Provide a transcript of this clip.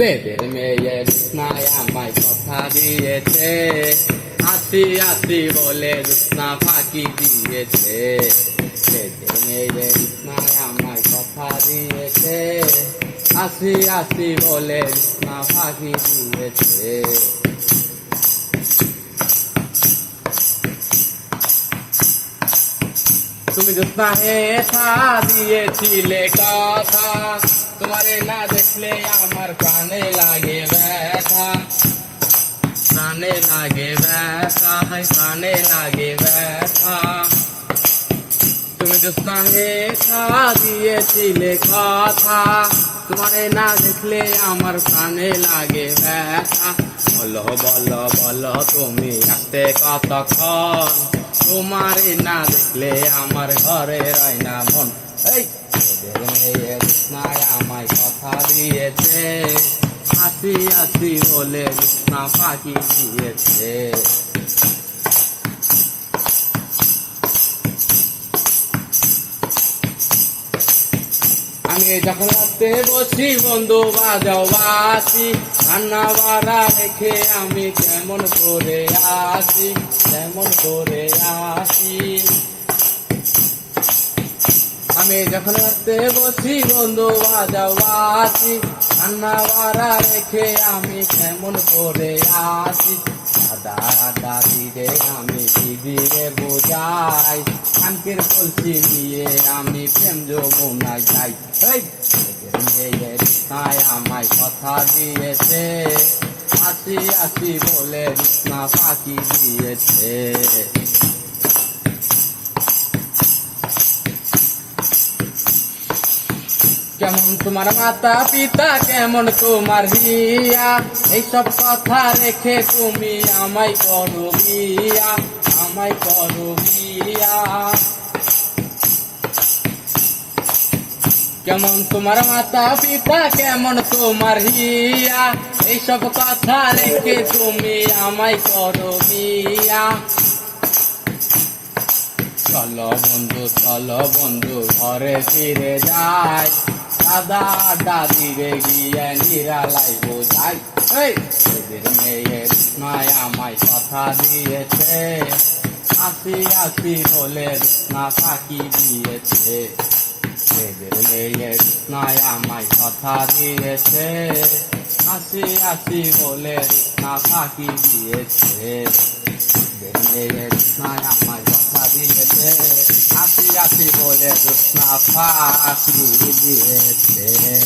বেদের মেয়ে রুসনায় আমায় কথা দিয়েছে আসি আসি বলে রুসনা ফাঁকি দিয়েছে বেদের মেয়ে রুসনায় আমায় কথা দিয়েছে আসি আসি বলে রুসনা ফাঁকি দিয়েছে তুমি জোৎস্না হেথা দিয়েছিলে কথা। তোমারে না দেখলে আমার প্রাণে লাগে ব্যথা প্রাণে লাগে ব্যথা হায় প্রাণে লাগে ব্যথা তুমি জোৎস্না হেথা দিয়েছিলে কথা তোমারে না দেখলে আমার প্রাণে লাগে ব্যথা বলো বলো বলো তুমি আসতে কতক্ষণ তোমারে না দেখলে আমার ঘরে রয় না মন এই তোদের মেয়ে কথা হাসি হাসি বলে কৃষ্ণা পাখি দিয়েছে। আমি যখন রাতে বসি, বন্ধু বাজাও বাসি রান্না বাড়া রেখে আমি কেমন করে আসি, কেমন করে আসি। আমি যখন রাতে বসি বন্ধু বাজাও বাসি রান্না বাড়া রেখে আমি কেমন করে আসি দাদা দাদি রে আমি দিদিরে বোঝাই, শান্তির কলসি নিয়ে আমি প্রেম যমুনায় যাই। আমায় কথা দিয়েছে, আসি আসি বলে না পাখি দিয়েছে। কেমন তোমার মাতা পিতা, কেমন তোমার হিয়া এইসব কথা রেখে তুমি আমায় করো বিয়া, আমায় করো বিয়া। কেমন তোমার মাতা পিতা, কেমন তোমার হিয়া এইসব কথা রেখে তুমি আমায় করো বিয়া। চলো বন্ধু চলো বন্ধু, ঘরে ফিরে যাই। দাদা দাদি রে গিয়ে নিরালাই বোঝাই। এদের মেয়ে নয় আমায় কথা দিয়েছে। আসি আসি বলে না ফাঁকি দিয়েছে। এদের মেয়ে নয় আমায় কথা দিয়েছে। আসি আসি বলে না ফাঁকি দিয়েছে। এদের মেয়ে নয় আমায় দিয়েছে আসি আসি বলে না ফাঁকি দিয়েছে